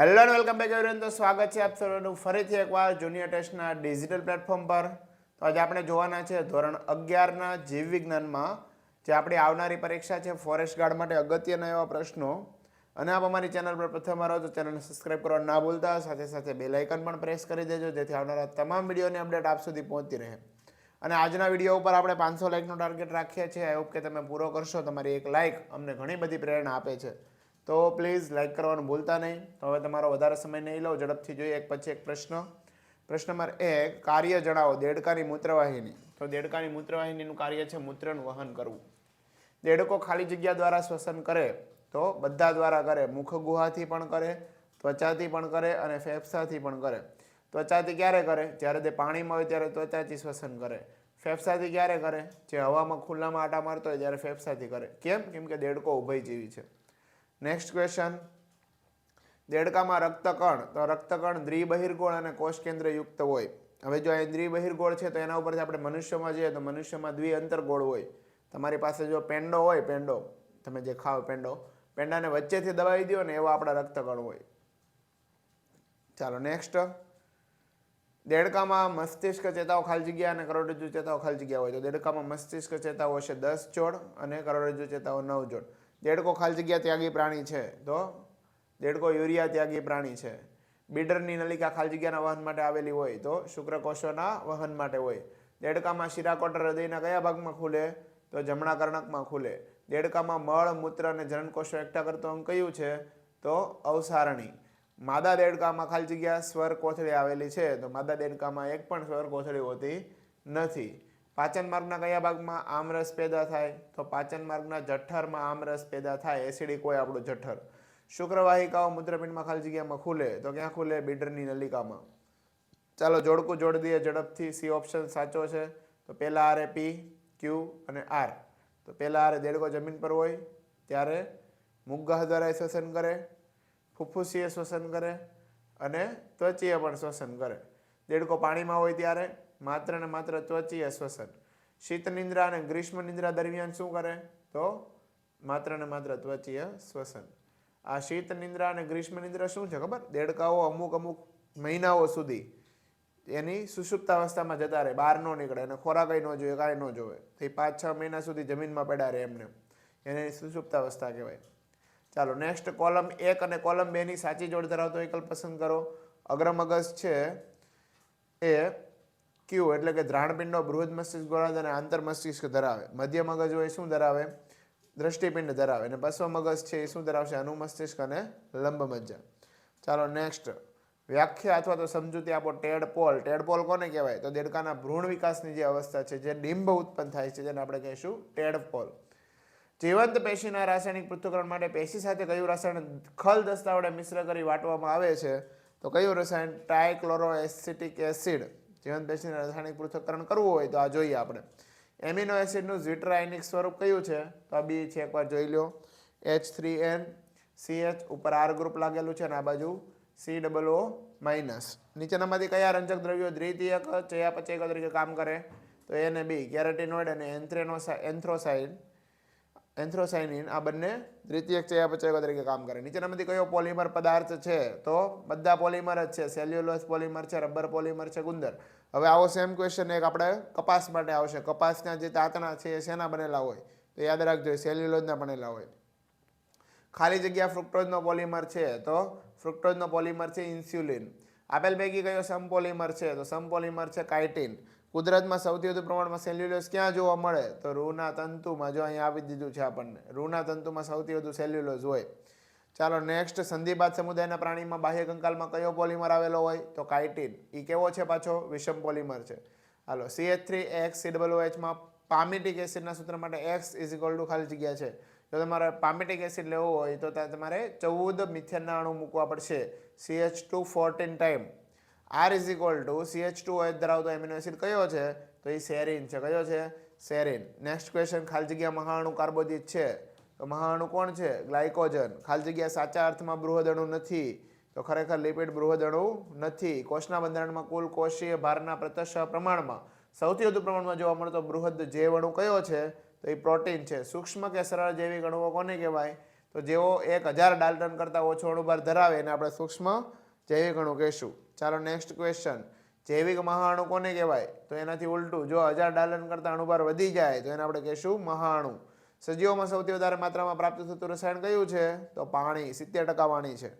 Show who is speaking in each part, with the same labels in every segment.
Speaker 1: Hello and welcome back everyone તો સ્વાગત છે આપ સૌનું ફરીથી એકવાર જુનિયર ટેસ્ટના ડિજિટલ પ્લેટફોર્મ પર. તો આજે આપણે જોવાના છે ધોરણ અગિયારના જીવ વિજ્ઞાનમાં, જે આપણી આવનારી પરીક્ષા છે ફોરેસ્ટ ગાર્ડ માટે અગત્યના એવા પ્રશ્નો. અને આપ અમારી ચેનલ પર પ્રથમ આવો તો ચેનલને સબસ્ક્રાઈબ કરવા ના ભૂલતા, સાથે સાથે બેલ આઇકન પણ પ્રેસ કરી દેજો, જેથી આવનારા તમામ વિડીયોની અપડેટ આપ સુધી પહોંચતી રહે. અને આજના વીડિયો ઉપર આપણે પાંચસો લાઇકનો ટાર્ગેટ રાખીએ છીએ. આઈ હોપ કે તમે પૂરો કરશો. તમારી એક લાઇક અમને ઘણી બધી પ્રેરણા આપે છે. તો પ્લીઝ લાઇક કરવાનું ભૂલતા નહીં. હવે તમારો વધારે સમય નહીં લો, ઝડપથી જોઈએ એક પછી એક પ્રશ્ન. પ્રશ્ન નંબર એક કાર્ય જણાવો, દેડકાની મૂત્રવાહિની. તો દેડકાની મૂત્રવાહિનીનું કાર્ય છે મૂત્રનું વહન કરવું. દેડકો ખાલી જગ્યા દ્વારા શ્વસન કરે, તો બધા દ્વારા કરે. મુખ ગુહાથી પણ કરે, ત્વચાથી પણ કરે અને ફેફસાથી પણ કરે. ત્વચાથી ક્યારે કરે? જ્યારે તે પાણીમાં હોય ત્યારે ત્વચાથી શ્વસન કરે. ફેફસાથી ક્યારે કરે? જે હવામાં ખુલ્લામાં આટા મારતો હોય ત્યારે ફેફસાથી કરે. કેમ? કેમ કે દેડકો ઉભયજીવી છે. નેક્સ્ટ ક્વેશ્ચન દેડકામાં રક્તકણ. તો રક્તકણ દ્વિબહિર્ગોળ અને કોષ કેન્દ્ર યુક્ત હોય. હવે જો અહીં દ્વિબહિર્ગોળ છે, તો એના ઉપરથી આપણે મનુષ્યમાં જઈએ, તો મનુષ્યમાં દ્વિ અંતરગોળ હોય. તમારી પાસે જો પેંડો હોય, પેંડો, તમે જે ખાઓ પેંડો, પેંડાને વચ્ચેથી દબાવી દો ને એવા આપણા રક્તકણ હોય. ચાલો નેક્સ્ટ દેડકામાં મસ્તિષ્ક ચેતાઓ ખાલી જગ્યા અને કરોડરજ્જુ ચેતાઓ ખાલી જગ્યા હોય. તો દેડકામાં મસ્તિષ્ક ચેતાઓ હશે દસ જોડ અને કરોડરજ્જુ ચેતાઓ નવ જોડ. દેડકો ખાલી જગ્યા ત્યાગી પ્રાણી છે, તો દેડકો યુરિયા ત્યાગી પ્રાણી છે. બીડરની નલિકા ખાલી જગ્યાના વહન માટે આવેલી હોય, તો શુક્રકોષોના વહન માટે હોય. દેડકામાં શિરાકોટર હૃદયના કયા ભાગમાં ખુલે, તો જમણા કર્ણકમાં ખુલે. દેડકામાં મળ, મૂત્ર અને જનનકોષો એકઠા કરતો અંગ કયું છે, તો અવસારણી. માદા દેડકામાં ખાલી જગ્યા સ્વર કોથળી આવેલી છે, તો માદા દેડકામાં એક પણ સ્વર કોથળી હોતી નથી. પાચન માર્ગના કયા ભાગમાં આમરસ પેદા થાય? તો પાચન માર્ગના જઠ્ઠરમાં આમરસ પેદા થાય. એસિડિક હોય આપણું જઠ્ઠર શુક્રવાહિકાઓ મૂત્રપિંડમાં ખાલી જગ્યામાં ખુલે. તો ક્યાં ખુલે? બીડરની નલિકામાં. ચાલો જોડકું જોડી દઈએ ઝડપથી. સી ઓપ્શન સાચો છે. તો પહેલાં આરે પી, ક્યુ અને આર. તો પહેલાં આરે દેડકો જમીન પર હોય, ત્યારે મુગ્ગા દ્વારા શ્વસન કરે ફુફ્ફુસીએ શ્વસન કરે અને ત્વચીએ પણ શ્વસન કરે. દેડકો પાણીમાં હોય ત્યારે માત્ર ને માત્ર ત્વચીય શ્વસન. શીત નિંદ્રા અને ગ્રીષ્મ નિંદ્રા દરમિયાન શું કરે? તો માત્ર ને માત્ર ત્વચીય શ્વસન. આ શીત નિંદ્રા અને ગ્રીષ્મ નિંદ્રા શું છે ખબર? દેડકાઓ અમુક અમુક મહિનાઓ સુધી એની સુષુપ્તાવસ્થામાં જતા રહે, બહાર ન નીકળે અને ખોરાક ન જોઈએ, કાંઈ ન જોવે તો એ પાંચ છ મહિના સુધી જમીનમાં પડ્યા રહે એમને. એને સુષુપ્તાવસ્થા કહેવાય. ચાલો નેક્સ્ટ કોલમ એક અને કોલમ બેની સાચી જોડ ધરાવતો વિકલ્પ પસંદ કરો. અગ્રમગજ છે એ ક્યુ એટલે કે દ્રાણપિંડનો બૃહદ મસ્તિષ્ક ગોળાર્ધ અને આંતર મસ્તિષ્ક ધરાવે. મધ્ય મગજ હોય શું ધરાવે? દ્રષ્ટિપિંડ ધરાવે. અને પશ્વ મગજ છે એ શું ધરાવશે? અનુમસ્તિષ્ક અને લંબ મજ્જા. ચાલો નેક્સ્ટ વ્યાખ્યા અથવા તો સમજૂતી આપો ટેડપોલ ટેડપોલ કોને કહેવાય? તો દેડકાના ભ્રૂણ વિકાસની જે અવસ્થા છે, જે ડિંબ ઉત્પન્ન થાય છે, જેને આપણે કહીશું ટેડપોલ જીવંત પેશીના રાસાયણિક પૃથ્થકરણ માટે પેશી સાથે કયું રસાયણ ખલ દસ્તાવડે મિશ્ર કરી વાટવામાં આવે છે? તો કયું રસાયણ? Trichloro acetic acid. જીવંત પેશીને રાસાયણિક પૃથ્થકરણ કરવું હોય તો આ જોઈએ આપણે. એમિનો એસિડનું ઝ્વિટ્રાયનિક સ્વરૂપ કયું છે? તો આ બી છે એકવાર જોઈ લો H three N, C H ઉપર આર ગ્રુપ લાગેલું છે અને આ બાજુ સી ડબલ ઓ માઇનસ. નીચેનામાંથી કયા રંજક દ્રવ્યો દ્વિતીયક ચયાપચયક તરીકે કામ કરે? તો એને બી. કેરેટિનોઇડ અને એન્થ્રેનોસા એન્થ્રોસાઇન એન્થ્રોસાઇનિન આ બંને દ્વિતીયક ચયાપચયકો તરીકે કામ કરે. નીચેનામાંથી કયો પોલિમર પદાર્થ છે? તો બધા પોલિમર જ છે. સેલ્યુલોસ પોલિમર છે, રબર પોલિમર છે, ગુંદર. હવે આવો સેમ ક્વેશ્ચન એક આપણે કપાસ માટે આવશે. કપાસના જે તાંતણા છે એ શેના બનેલા હોય? તો યાદ રાખજો સેલ્યુલોઝના બનેલા હોય. ખાલી જગ્યા ફ્રુક્ટોઝનો પોલિમર છે. તો ફ્રુક્ટોઝનો પોલિમર છે ઇન્સ્યુલિન. આપેલ પૈકી કયો સમપોલિમર છે? તો સમપોલિમર છે કાઇટિન. કુદરતમાં સૌથી વધુ પ્રમાણમાં સેલ્યુલોઝ ક્યાં જોવા મળે? તો રૂના તંતુમાં જો અહીંયા આપી દીધું છે આપણને. રૂના તંતુમાં સૌથી વધુ સેલ્યુલોઝ હોય. ચાલો નેક્સ્ટ સંધિપાત સમુદાયના પ્રાણીમાં બાહ્ય કંકાલમાં કયો પોલિમર આવેલો હોય? તો કાઇટિન એ કેવો છે પાછો? વિષમ પોલિમર છે. Halo C H three X C double એચમાં palmitic એસિડના સૂત્ર માટે એક્સ ઇઝ ઇક્વલ ટુ ખાલી જગ્યા છે. જો તમારે પામિટિક એસિડ લેવો હોય તો તમારે ચૌદ મિથેનના અણુ મૂકવા પડશે. C H two fourteen time R is equal to C H two OH ધરાવતો એમિનો એસિડ કયો છે? તો એ સેરિન છે. કયો છે? સેરિન નેક્સ્ટ ક્વેશ્ચન ખાલી જગ્યા મહાણુ કાર્બોદિત છે. તો મહાણુ કોણ છે? ગ્લાયકોજન. ખાલી જગ્યા સાચા અર્થમાં બૃહદણુ નથી. તો ખરેખર લિપિડ બૃહદણુ નથી. કોષના બંધારણમાં કુલ કોષીય ભારના પ્રત્યક્ષ પ્રમાણમાં સૌથી વધુ પ્રમાણમાં જોવા મળતો બૃહદ જૈવ કયો છે? તો એ પ્રોટીન છે. સૂક્ષ્મ કે સરળ જૈવિક અણુઓ કોને કહેવાય? તો જેઓ એક હજાર ડાલ્ટન કરતાં ઓછો અણુભાર ધરાવે એને આપણે સૂક્ષ્મ જૈવિક અણુ કહેશું. ચાલો નેક્સ્ટ ક્વેશ્ચન જૈવિક મહાણુ કોને કહેવાય? તો એનાથી ઉલટું, જો હજાર ડાલન કરતાં અણુભાર વધી જાય, તો એને આપણે કહેશું મહાણુ સજીવોમાં સૌથી વધારે માત્રામાં પ્રાપ્ત થતું રસાયણ કયું છે? તો પાણી, સિત્તેર ટકા પાણી છે.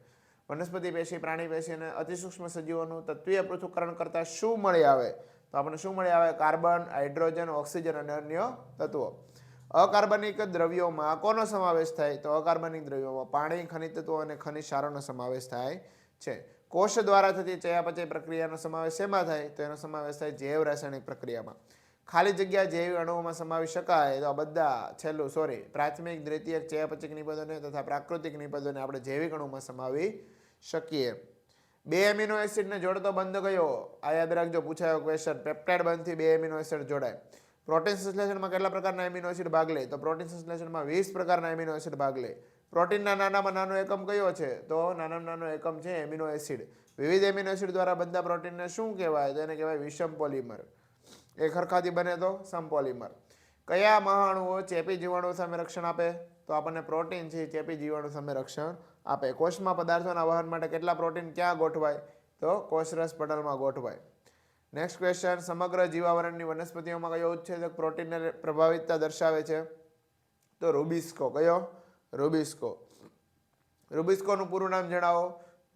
Speaker 1: વનસ્પતિ પેશી, પ્રાણી પેશી અને અતિસૂક્ષ્મ સજીવોનું તત્વીય પૃથ્થકરણ કરતાં શું મળી આવે? તો આપણને શું મળી આવે? કાર્બન, હાઇડ્રોજન, ઓક્સિજન અને અન્ય તત્વો. અકાર્બનિક દ્રવ્યોમાં કોનો સમાવેશ થાય? તો અકાર્બનિક દ્રવ્યોમાં પાણી, ખનિજ તત્વો અને ખનિજ સારોનો સમાવેશ થાય છે. કોષ દ્વારા થતી ચયાપચય પ્રક્રિયાનો સમાવેશ શેમાં થાય? તો એનો સમાવેશ થાય જૈવ રાસાયણિક પ્રક્રિયામાં. ખાલી જગ્યા જૈવ અણુઓમાં સમાવી શકાય તો આ બધા છેલ્લું સોરી પ્રાથમિક દ્વિતીયક ચયાપચિક નિપદોને તથા પ્રાકૃતિક નિપદોને આપણે જૈવિક અણુમાં સમાવી શકીએ. બે એમિનો એસિડને જોડતો બંધ કયો? આ યાદ રાખજો, પૂછાયો ક્વેશ્ચન પેપ્ટાઇડ બંધથી બે એમિનો એસિડ જોડાય. પ્રોટીન સંશ્લેષણમાં કેટલા પ્રકારના એમિનો એસિડ ભાગ લે? તો પ્રોટીન સંશ્લેષણમાં વીસ પ્રકારના એમિનો એસિડ ભાગ લે. પ્રોટીનના નાનામાં નાનો એકમ કયો છે? તો નાનામાં નાનો એકમ છે એમિનો એસિડ. વિવિધ એમિનો એસિડ દ્વારા બનતા પ્રોટીનને શું કહેવાય? તો એને કહેવાય વિષમ પોલિમર. એ ખરખાથી બને તો સમપોલિમર કયા મહાણુઓ ચેપી જીવાણુઓ સામે રક્ષણ આપે? તો આપણને પ્રોટીન છે ચેપી જીવાણુ સામે રક્ષણ આપે. કોષમાં પદાર્થોના વહન માટે કેટલા પ્રોટીન ક્યાં ગોઠવાય? તો કોષરસ પટલમાં ગોઠવાય. નેક્સ્ટ ક્વેશ્ચન સમગ્ર જીવાવરણની વનસ્પતિઓમાં કયો ઉચ્છેદક પ્રોટીનને પ્રભાવિતતા દર્શાવે છે? તો રૂબિસ્કો કયો? રૂબિસ્કો. રૂબિસ્કોનું પૂરું નામ જણાવો.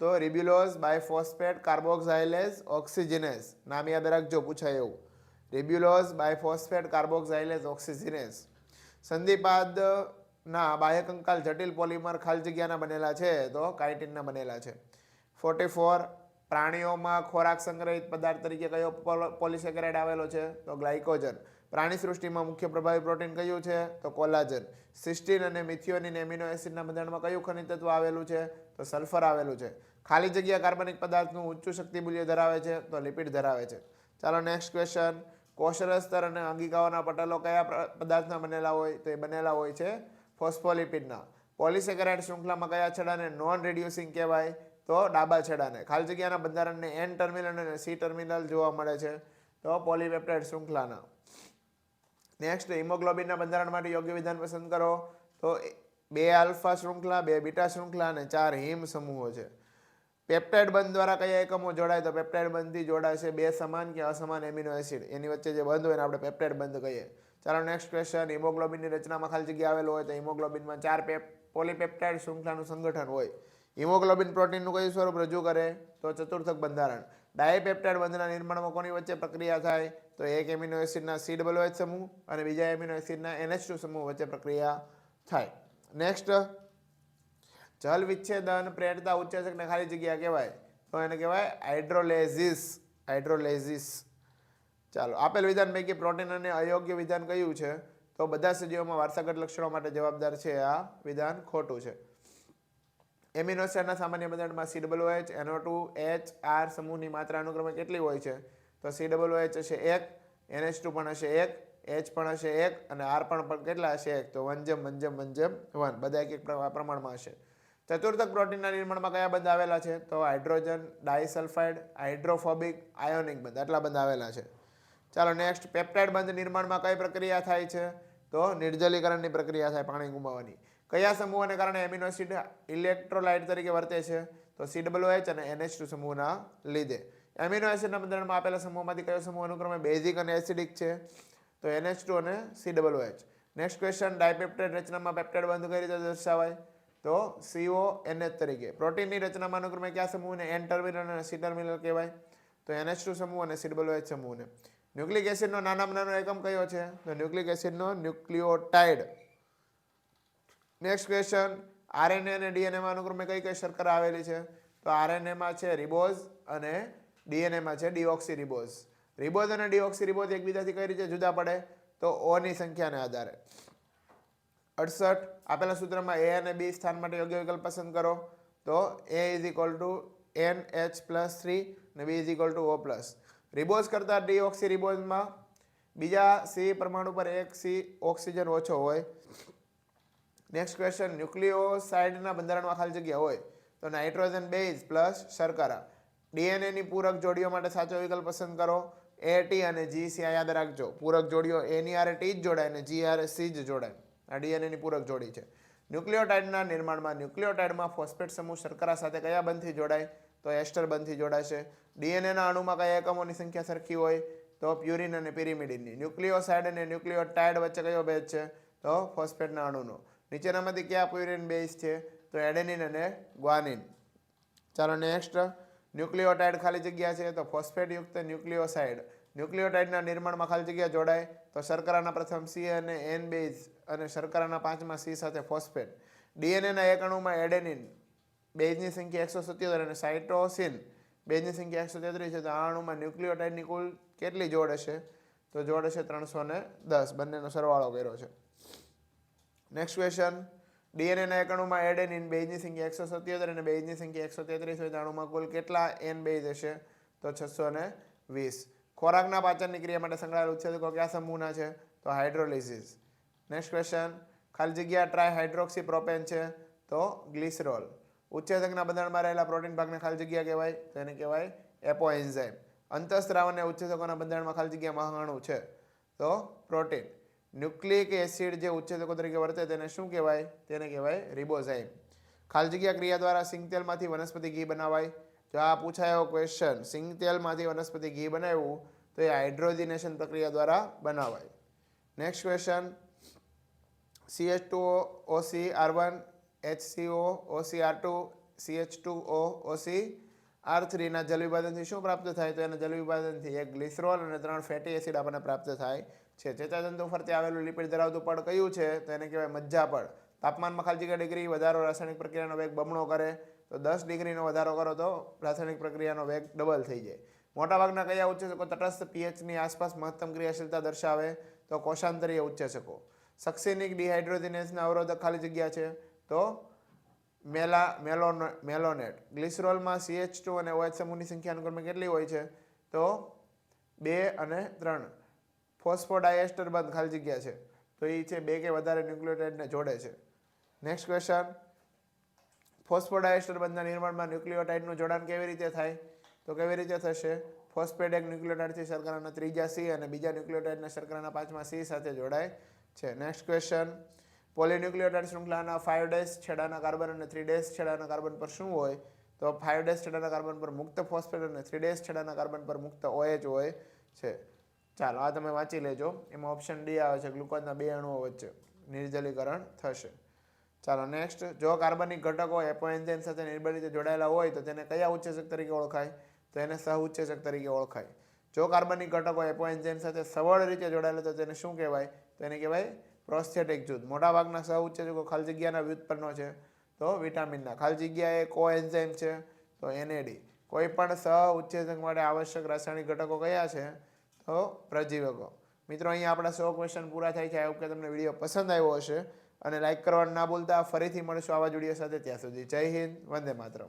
Speaker 1: તો રિબ્યુલોઝ, બાયફોસ્ફેટ કાર્બોક્સાઇલેઝ ઓક્સિજિનેસ નામ યાદ રાખજો, પૂછાય એવું. રિબ્યુલોઝ, બાયફોસ્ફેટ કાર્બોક્સાઇલેઝ ઓક્સિજનેસ સંધિપાદના બાહ્યકંકાલ જટિલ પોલિમર ખાલી જગ્યાના બનેલા છે, તો કાઇટિનના બનેલા છે. ફોર્ટી ફોર પ્રાણીઓમાં ખોરાક સંગ્રહિત પદાર્થ તરીકે કયો પોલિસેકેરાઇડ આવેલો છે? તો ગ્લાયકોજન. પ્રાણી સૃષ્ટિમાં મુખ્ય પ્રભાવી પ્રોટીન કયું છે? તો કોલાજન. સિસ્ટીન અને મિથિયોનિન એમિનો એસિડના બંધારણમાં કયું ખનિજ તત્વ આવેલું છે? તો સલ્ફર આવેલું છે. ખાલી જગ્યા કાર્બનિક પદાર્થનું ઊંચું શક્તિ મૂલ્ય ધરાવે છે, તો લિપિડ ધરાવે છે. ચાલો નેક્સ્ટ ક્વેશ્ચન કોષરસ્તર અને અંગિકાઓના પટલો કયા પદાર્થના બનેલા હોય? તો એ બનેલા હોય છે ફોસ્ફોલિપિડના. પોલિસેકેરાઇડ શૃંખલામાં કયા છેડાને નોન રિડ્યુસિંગ કહેવાય? તો ડાબા છેડાને. ખાલી જગ્યાના બંધારણને એન ટર્મિનલ અને સી ટર્મિનલ જોવા મળે છે. તો પોલીપેપ્ટાઇડ શૃંખલાના. નેક્સ્ટ હિમોગ્લોબિનના બંધારણ માટે યોગ્ય વિધાન પસંદ કરો. તો બે આલ્ફા શૃંખલા, બે બીટા શૃંખલા અને ચાર હિમ સમૂહો છે. પેપ્ટાઇડ બંધ દ્વારા કયા એકમો જોડાય? તો પેપ્ટાઇડ બંધથી જોડાશે બે સમાન કે અસમાન એમિનો એસિડ. એની વચ્ચે જે બંધ હોય ને આપણે પેપ્ટાઇડ બંધ કહીએ. ચાલો નેક્સ્ટ ક્વેશ્ચન હિમોગ્લોબિનની રચનામાં ખાલી જગ્યા આવેલું હોય તો હિમોગ્લોબિનમાં ચાર પેપ, પોલીપેપ્ટાઇડ શૃંખલાનું સંગઠન હોય. હિમોગ્લોબિન પ્રોટીનનું કયું સ્વરૂપ રજૂ કરે? તો ચતુર્થક બંધારણ. ડાયપેપ્ટાઇડ બંધના નિર્માણમાં કોની વચ્ચે પ્રક્રિયા થાય? તો એક એમિનો એસિડના સી ડબલ એચ સમૂહ અને બીજા એમિનો એસિડના એનએચ ટુ સમૂહ વચ્ચે પ્રક્રિયા થાય. નેક્સ્ટ જલ વિચ્છેદન પ્રેરતા ઉત્સેચકને ખાલી જગ્યા કહેવાય. તો એને કહેવાય હાઇડ્રોલેઝિસ. હાઇડ્રોલેઝિસ. ચાલો, આપેલ વિધાન પૈકી પ્રોટીન અને અયોગ્ય વિધાન કયું છે? તો બધા સજીવોમાં વારસાગત લક્ષણો માટે જવાબદાર છે આ વિધાન ખોટું છે. એમિનો સામાન્ય બંધારણમાં સી ડબલ OH એનો ટુ એચ આર સમૂહની માત્રા અનુક્રમે કેટલી હોય છે? તો સી ડબલ એચ હશે એક એનએચ ટુ પણ હશે એક એચ પણ હશે એક અને આર પણ કેટલા હશે એક? તો વન જેમ વન જેમ વન જેમ, વન. બધા એક એક પ્રમાણમાં હશે. ચતુર્થક પ્રોટીનના નિર્માણમાં કયા બંધ આવેલા છે? તો હાઇડ્રોજન ડાયસલ્ફાઇડ હાઇડ્રોફોબિક, આયોનિક બંધ. આટલા બંધ આવેલા છે. ચાલો નેક્સ્ટ, પેપ્ટાઇડ બંધ નિર્માણમાં કઈ પ્રક્રિયા થાય છે? તો નિર્જલીકરણની પ્રક્રિયા થાય, પાણી ગુમાવવાની. કયા સમૂહને કારણે એમિનો એસિડ ઇલેક્ટ્રોલાઇટ તરીકે વર્તે છે? તો સી ડબલ એચ અને એનએચ ટુ સમૂહના લીધે. એમિનો એસિડના બંધારણમાં આપેલા સમૂહમાંથી કયો સમૂહ અનુક્રમે બેઝિક અને એસિડિક છે? તો NH2 અને C double H next question dipeptide રચનામાં પેપ્ટાઇડ બંધ કઈ રીતે દર્શાવાય? તો સીઓ એનએચ તરીકે. પ્રોટીનની રચનામાં અનુક્રમે કયા સમૂહને એન ટર્મિનલ અને સી ટર્મિનલ કહેવાય? તો એનએચ ટુ સમૂહ અને સી ડબલ એચ સમૂહને. ન્યુક્લિક એસિડનો નાનામાં નાનો એકમ કયો છે? તો ન્યુક્લિક એસિડનો ન્યુક્લિયોટાઇડ નેક્સ્ટ ક્વેશ્ચન આરએનએ અને ડીએનએમાં અનુક્રમે કઈ કઈ શર્કરા આવેલી છે? તો આરએનએમાં છે રિબોઝ અને ડીએનએમાં છે ડીઓક્સી રિબોઝ રિબોઝ અને ડીઓક્સી રિબોઝ એકબીજાથી કઈ રીતે જુદા પડે? તો ઓની સંખ્યાને આધારે. અડસઠ. આપેલા સૂત્રમાં એ અને બી સ્થાન માટે યોગ્ય વિકલ્પ પસંદ કરો. તો A is equal to N H plus three અને B is equal to O plus ribose કરતાં ડીઓક્સી રિબોઝમાં બીજા સી પરમાણુ પર એક સી ઓક્સિજન ઓછો હોય. નેક્સ્ટ ક્વેશ્ચન ન્યુક્લિયોસાઇડના બંધારણમાં ખાલી જગ્યા હોય તો નાઇટ્રોજન બેઝ પ્લસ શર્કરા. ડીએનએની પૂરક જોડીઓ માટે સાચો વિકલ્પ પસંદ કરો. એ ટી અને જી સી યાદ રાખજો. પૂરક જોડીઓ એની આરે ટી જ જોડાય અને જી આરે સી જ જોડાય. આ ડીએનએની પૂરક જોડી છે. ન્યુક્લિયોટાઇડના નિર્માણમાં ન્યુક્લિયોટાઇડમાં ફોસ્ફેટ સમૂહ શર્કરા સાથે કયા બંધથી જોડાય? તો એસ્ટર બંધથી જોડાશે ડીએનએના અણુમાં કયા એકમોની સંખ્યા સરખી હોય? તો પ્યુરિન અને પિરિમિડિનની ન્યુક્લિયોસાઇડ અને ન્યુક્લિયોટાઇડ વચ્ચે કયો ભેદ છે? તો ફોસ્ફેટના અણુનો. નીચેનામાંથી કયા પ્યુરિન બેઝ છે? તો એડેનિન અને ગ્વાનિન. ચાલો નેક્સ્ટ. ન્યુક્લિયોટાઇડ ખાલી જગ્યા છે, તો ફોસ્ફેટયુક્ત ન્યુક્લિયોસાઇડ ન્યુક્લિયોટાઇડના નિર્માણમાં ખાલી જગ્યા જોડાય, તો શર્કરાના પ્રથમ સી અને એન બેઝ અને શર્કરાના પાંચમાં સી સાથે ફોસ્ફેટ. ડીએનએના એક અણુમાં એડેનિન બેઝની સંખ્યા એકસો સત્યોતેર અને સાઇટોસિન બેઝની સંખ્યા એકસો તેત્રીસ છે, તો આ અણુમાં ન્યુક્લિયોટાઇડની કુલ કેટલી જોડ હશે? તો જોડ હશે ત્રણસો ને દસ. બંનેનો સરવાળો કર્યો છે. નેક્સ્ટ ક્વેશ્ચન ડીએનએના એડ અણુમાં એડેનિન બેઝની સંખ્યા એકસો સત્યોતેર અને બેઝની સંખ્યા એકસો તેત્રીસ હોય અણુમાં કુલ કેટલા એન બેઝ હશે? તો છસો ને વીસ. ખોરાકના પાચનની ક્રિયા માટે સંકળાયેલ ઉત્સેચકો કયા સમૂહના છે? તો હાઇડ્રોલિસિસ. નેક્સ્ટ ક્વેશ્ચન ખાલી જગ્યા ટ્રાય હાઇડ્રોક્સી પ્રોપેન છે તો ગ્લિસરોલ. ઉચ્ચેજકના બંધારણમાં રહેલા પ્રોટીન ભાગને ખાલી જગ્યા કહેવાય, તો એને કહેવાય એપોએન્ઝાઇમ. અંતઃસ્ત્રાવ અને ઉચ્ચેજકોના બંધારણમાં ખાલી જગ્યા મહાણુ છે તો પ્રોટીન. ન્યુક્લિક એસિડ જે ઉચ્ચેજકો તરીકે વર્તે તેને શું કહેવાય તેને કહેવાય રિબોઝાઇમ ખાલી જગ્યા ક્રિયા દ્વારા સિંગતેલમાંથી વનસ્પતિ ઘી બનાવાય જો આ પૂછાયો ક્વેશ્ચન સિંગતેલમાંથી વનસ્પતિ ઘી બનાવ્યું તો એ હાઇડ્રોજિનેશન પ્રક્રિયા દ્વારા બનાવાય next question C H two OC R one H CO OC R two C H two O OC R થ્રીના જલ વિભાજનથી શું પ્રાપ્ત થાય? તો એના જલ વિભાજનથી એક ગ્લિસરોલ અને ત્રણ ફેટી એસિડ આપણને પ્રાપ્ત થાય. છે. ચેતાતંતુ ફરતે આવેલું લિપિડ ધરાવતું પડ કયું છે, તો એને કહેવાય મજ્જા પડ. તાપમાનમાં ખાલી જગ્યા ડિગ્રી વધારો રાસાયણિક પ્રક્રિયાનો વેગ બમણો કરે, તો દસ ડિગ્રીનો વધારો કરો તો રાસાયણિક પ્રક્રિયાનો વેગ ડબલ થઈ જાય. મોટાભાગના કયા ઉચ્ચેચકો તટસ્થ પીએચની આસપાસ મહત્તમ ક્રિયાશીલતા દર્શાવે, તો કોષાંતરીય ઉચ્ચેચકો સક્સિનિક ડિહાઇડ્રોજિનેસના અવરોધક ખાલી જગ્યા છે, તો મેલા, મેલોન, મેલોનેટ. ગ્લિસરોલમાં સીએચ ટુ અને ઓએચ સમૂહની સંખ્યા અનુક્રમે કેટલી હોય છે, તો બે અને ત્રણ. ફોસ્ફોડાયસ્ટર બંધ ખાલી જગ્યા છે. તો એ છે બે કે વધારે ન્યુક્લિયોટાઇડને જોડે છે. નેક્સ્ટ ક્વેશ્ચન ફોસ્ફોડાયસ્ટર બંધના નિર્માણમાં ન્યુક્લિયોટાઇડનું જોડાણ કેવી રીતે થાય? તો કેવી રીતે થશે? ફોસ્ફેટ એક ન્યુક્લિયોટાઇડથી શર્કરાના ત્રીજા સી અને બીજા ન્યુક્લિયોટાઇડના શર્કરાના પાંચમા સી સાથે જોડાય છે. નેક્સ્ટ ક્વેશ્ચન પોલિન્યુક્લિયોટાઇડ શૃંખલાના ફાઇવ ડેસ છેડાના કાર્બન અને થ્રી ડેસ છેડાના કાર્બન પર શું હોય? તો ફાઇવ ડેસ છેડાના કાર્બન પર મુક્ત ફોસ્ફેટ અને થ્રી ડેસ છેડાના કાર્બન પર મુક્ત ઓએચ હોય છે. ચાલો, આ તમે વાંચી લેજો. એમાં ઓપ્શન ડી આવે છે, ગ્લુકોઝના બે અણુઓ વચ્ચે. નિર્જલીકરણ થશે. ચાલો નેક્સ્ટ જો કાર્બનિક ઘટકો એપોએન્ઝાઇમ સાથે નિર્બળ રીતે જોડાયેલા હોય, તો તેને કયા ઉચ્ચેચક તરીકે ઓળખાય? તો એને સહ ઉચ્ચેચક તરીકે ઓળખાય. જો કાર્બનિક ઘટકો એપોએન્ઝાઇમ સાથે સવળ રીતે જોડાયેલા, તો તેને શું કહેવાય? તો એને કહેવાય પ્રોસ્થેટિક જૂથ. મોટાભાગના સહ ઉચ્ચેચકો ખાલી જગ્યાના વ્યુત્પન્નો છે. તો વિટામિનના. ખાલી જગ્યાએ કોએન્ઝાઇમ છે, તો એનએડી કોઈ પણ સહ ઉચ્ચેચક માટે આવશ્યક રાસાયણિક ઘટકો કયા છે? તો પ્રજીવકો. મિત્રો, અહીંયા આપણા સો ક્વેશ્ચન પૂરા થાય છે. આવું કે તમને વીડિયો પસંદ આવ્યો હશે. અને લાઈક કરવાનું ના ભૂલતા. ફરીથી મળશું આવા જ વીડિયો સાથે ત્યાં સુધી. જય હિન્દ. વંદે માતરમ.